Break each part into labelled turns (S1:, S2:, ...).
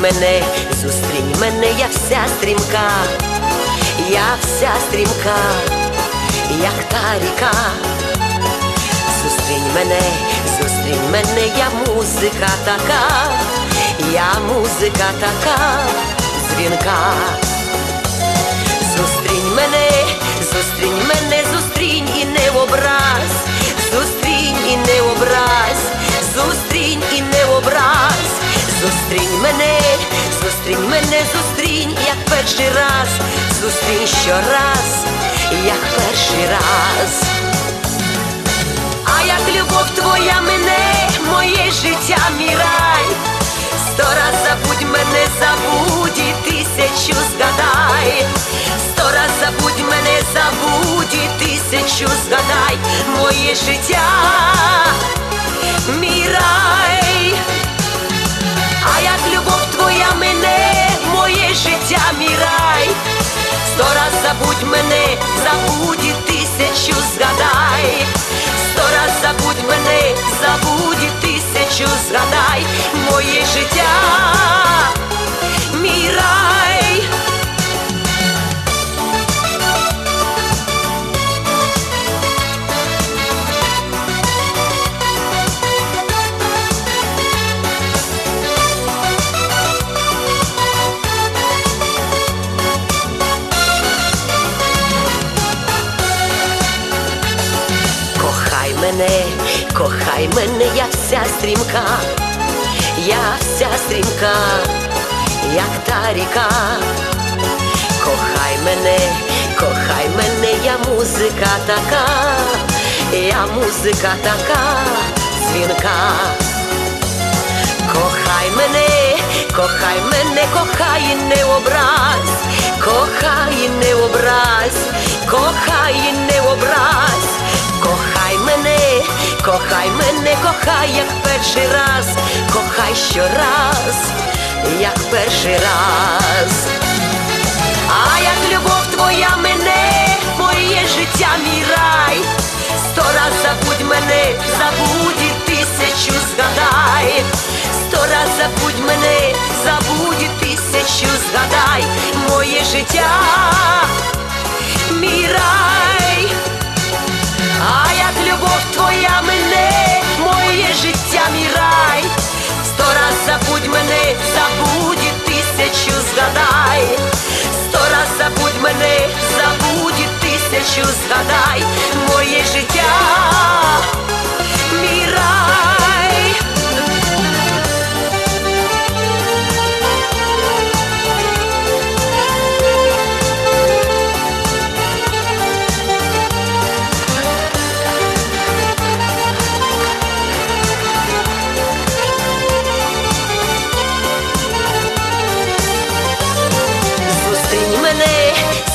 S1: мене, зустрінь мене, я вся стрімка, я вся стрімка, як та ріка. Зустрінь мене, зустрінь мене, я музика така, я музика така, дзвінка. Зустрінь мене, зустрінь мене, зустрінь і не образ, зустрінь і не образ, зустрінь і не образ, зустрінь мене, зустрінь мене, зустрінь, як перший раз, зустрінь щораз, як перший раз. А як любов твоя мене, моє життя, мій рай, сто раз забудь мене, забудь і тисячу згадай, сто раз забудь мене, забудь і тисячу згадай, моє життя, мій рай. Життя, мій сто раз забудь мене, забудь і тисячу мене, кохай мене, я вся стрімка, я вся стрімка, як та ріка. Кохай мене, кохай мене, я музика така, я музика така, дзвінка. Кохай мене, кохай мене, кохай не образ, кохай не образ, кохай не кохай мене, кохай, як перший раз, кохай щораз, як перший раз. А як любов твоя мене, моє життя, мій рай, сто раз забудь мене, забудь і тисячу згадай, сто раз забудь мене, забудь і тисячу згадай, моє життя, тисячу згадай,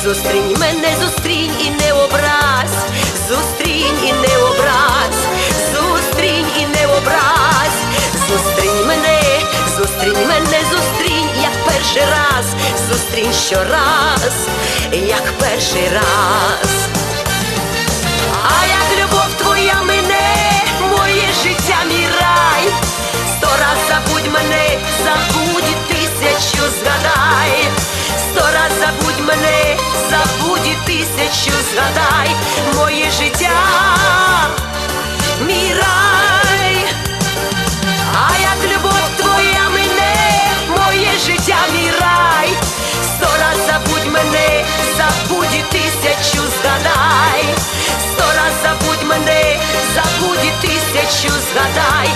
S1: зустрінь мене, зустрінь і не образ, зустрінь і не образ, зустрінь і не образ, зустрінь мене, зустрінь мене, зустрінь, як перший раз, зустрінь щораз, як перший раз. А як згадай, моє життя, мій рай. А як любов твоя мене, моє життя, мій рай, сто раз забудь мене, забудь і тисячу згадай, сто раз забудь мене, забудь і тисячу згадай,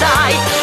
S1: забудь